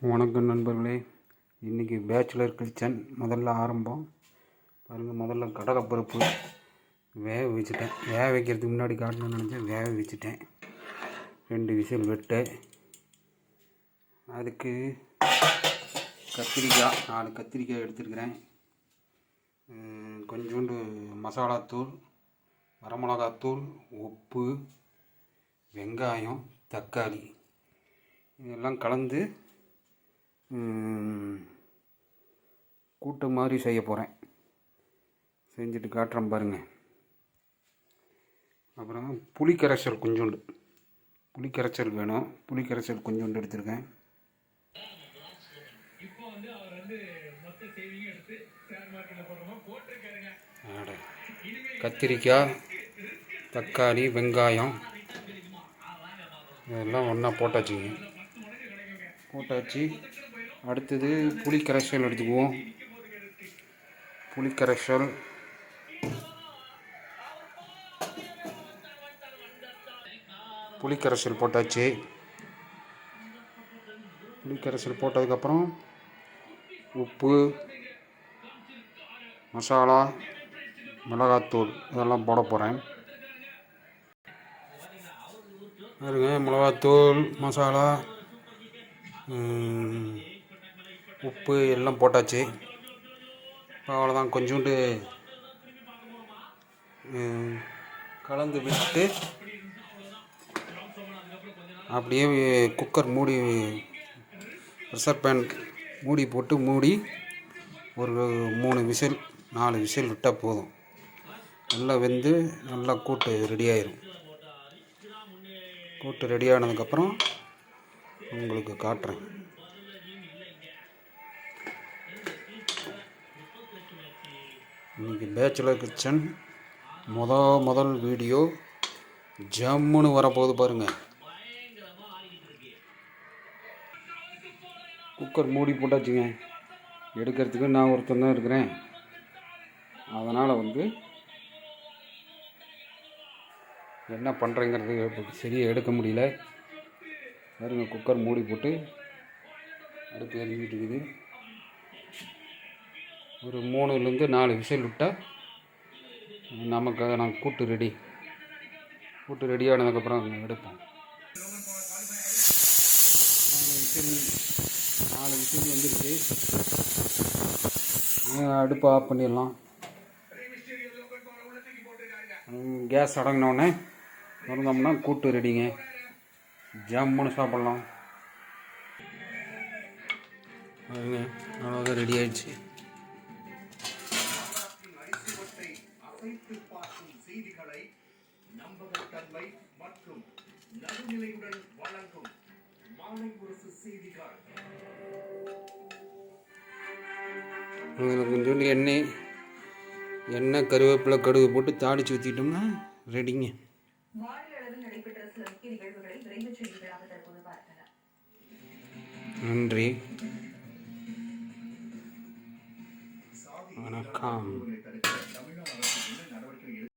வணக்கம் நண்பர்களே. இன்றைக்கி பேச்சுலர் கிச்சன் முதல்ல ஆரம்பம். பாருங்கள் முதல்ல கடலைப்பருப்பு வேக வச்சுட்டேன். வேக வைக்கிறதுக்கு முன்னாடி காட்டணும்னு நினச்சேன். வேக வச்சுட்டேன். ரெண்டு விசில் விட்டு. அதுக்கு கத்திரிக்காய் நாலு கத்திரிக்காய் எடுத்துருக்கிறேன். கொஞ்சோண்டு மசாலாத்தூள் வரமிளகாத்தூள் உப்பு வெங்காயம் தக்காளி. இதெல்லாம் கலந்து கூட்டு மாதிரி செய்ய போகிறேன் செஞ்சுட்டு காட்டுறேன் பாருங்கள் அப்புறம் புளி கரைசல் கொஞ்சோண்டு. புளி வேணும். புளி கரைசல் கொஞ்சோண்டு எடுத்திருக்கேன். கத்திரிக்காய் தக்காளி வெங்காயம். இதெல்லாம் ஒன்றா போட்டாச்சுங்க. போட்டாச்சு. அடுத்தது புளி கரைசல் எடுத்துக்குவோம். புளி கரைசல் புளி கரைசல் போட்டாச்சு. புளி கரைசல் போட்டதுக்கப்புறம் உப்பு மசாலா மிளகாத்தூள் இதெல்லாம் போட போகிறேன் பாருங்க மிளகாத்தூள் மசாலா உப்பு எல்லாம் போட்டாச்சு. இப்போ அவ்வளோதான் கொஞ்சோண்டு கலந்து விட்டு அப்படியே குக்கர் மூடி ப்ரெஷர் பேன் மூடி போட்டு மூடி ஒரு மூணு விசில் நாலு விசில் விட்டால் போதும். நல்லா வெந்து நல்லா கூட்டு ரெடி ஆயிரும். கூட்டு ரெடி ஆனதுக்கப்புறம் உங்களுக்கு காட்டுறேன். இன்றைக்கி பேச்சுலர் கிச்சன் முத முதல் வீடியோ ஜம்முன்னு வரப்போகுது பாருங்கள் குக்கர் மூடி போட்டாச்சுங்க. எடுக்கிறதுக்கு நான் ஒருத்தன் தான் இருக்கிறேன். அதனால் வந்து என்ன பண்ணுறேங்கிறது சரியாக எடுக்க முடியல. பாருங்கள் குக்கர் மூடி போட்டு அடுப்பு எரிஞ்சிட்டு இருக்குது. ஒரு மூணுலேருந்து நாலு விசில் விட்டால் நமக்காக நான் கூட்டு ரெடி கூட்டு ரெடி ஆனதுக்கப்புறம் எடுப்போம். நாலு விசில் நாலு விசில் வந்துருச்சு. அடுப்பு அடுப்பை ஆஃப் பண்ணிடலாம். கேஸ் அடங்கினோடனே திறந்தோம்னா கூட்டு ரெடிங்க ஜம்முன்னு சாப்பிட்லாம். பாருங்க அவ்வளோதான் ரெடி ஆயிடுச்சு. செய்திகளை நம்பகத்தன்மை மற்றும் நடுநிலையுடன் வழங்கும் மாலை முரசு செய்திகள். அதில் கொஞ்சோண்டு எண்ணெய் எண்ணெய் கருவேப்பிலை கடுகு போட்டு தாளித்து ஊற்றிட்டோம்னா ரெடிங்க நன்றி. வணக்கம்.